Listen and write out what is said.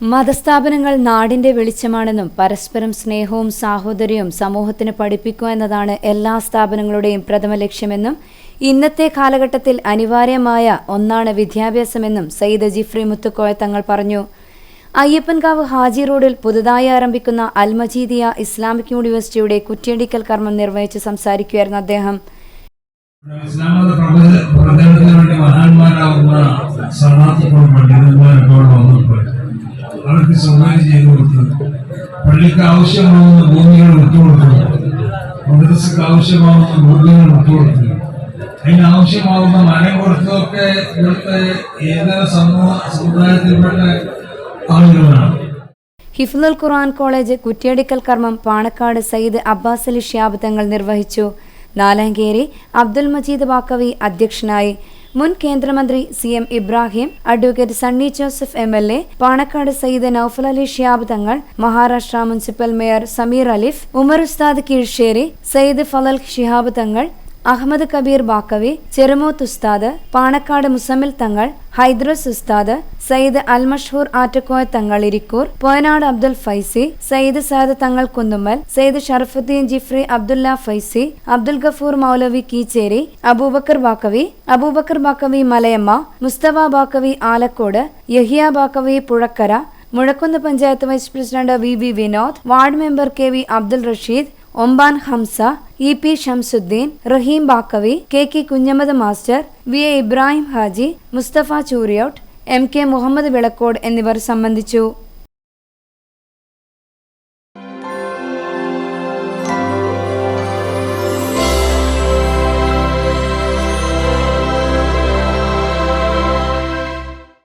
മതസ്ഥാപനങ്ങൾ നാടിന്റെ വെളിച്ചമാണെന്നും പരസ്പരം സ്നേഹവും സാഹോദര്യവും സമൂഹത്തിന് പഠിപ്പിക്കുക എന്നതാണ് എല്ലാ സ്ഥാപനങ്ങളുടെയും പ്രഥമ ലക്ഷ്യമെന്നും ഇന്നത്തെ കാലഘട്ടത്തിൽ അനിവാര്യമായ ഒന്നാണ് വിദ്യാഭ്യാസമെന്നും സയ്യിദ് ജിഫ്രി മുത്തുക്കോയ തങ്ങൾ പറഞ്ഞു. അയ്യപ്പൻകാവ് ഹാജി റോഡിൽ പുതുതായി ആരംഭിക്കുന്ന അൽമജീദിയ ഇസ്ലാമിക് യൂണിവേഴ്സിറ്റിയുടെ കുറ്റിയടിക്കൽ കർമ്മം നിർവഹിച്ച് സംസാരിക്കുകയായിരുന്നു അദ്ദേഹം. ആവശ്യമാവുന്ന ഭൂമികൾ വിട്ടുകൊടുത്തു മദ്രസക്ക് ആവശ്യമാവുന്ന ഭൂമികൾ വിട്ടുകൊടുത്തു അതിന് ആവശ്യമാവുന്ന മരം കൊടുത്തതൊക്കെ ഇവിടുത്തെ ഏതൊരു സമൂഹ സമുദായത്തിൽപ്പെട്ട ആളുകളാണ്. ഹിഫ്ലുൽ ഖുർആൻ കോളേജ് കുറ്റിയടിക്കൽ കർമ്മം പാണക്കാട് സയ്യിദ് അബ്ബാസ് അലി ഷിയാബ് തങ്ങൾ നിർവഹിച്ചു. നാലാങ്കേരി അബ്ദുൽ മജീദ് ബാക്കവി അധ്യക്ഷനായി മുൻ കേന്ദ്രമന്ത്രി C M Ibrahim advocate Sunny Joseph M L A Panakkad Sayyid Noufal Ali Shihab Thangal Maharashtra municipal mayor Sameer അലിഫ് ഉമർ ഉസ്താദ് കീഴ്ശേരി സയ്യിദ് ഫലൽ ഷിഹാബ് തങ്ങൾ അഹമ്മദ് കബീർ ബാക്കവി ചെറുമോത്ത് ഉസ്താദ് പാണക്കാട് മുസമ്മിൽ തങ്ങൾ ഹൈദ്രസ് ഉസ്താദ് Sayyid Al Mashoor Attakoya Thangal Irikkur Poyanad Abdul Faizy Sayyid Saad Thangal Kunnummal Sayyid Sharafuddin Jifri Abdulla Faizy Abdul Gafoor Moulavi Keecheri Abubakar Baqavi Abubakar Baqavi Malayamma Mustafa Baqavi Alakode Yahiya Baqavi Puzhakkara Muzhakkunnu panchayat vice president V V Vinod ward member K V Abdul Rasheed Omban Hamza E P Shamsuddin Raheem Baqavi K K Kunhammad master V A Ibrahim Haji Mustafa Chooriyot M K Muhammad Vilakkode എന്നിവർ സംബന്ധിച്ചു.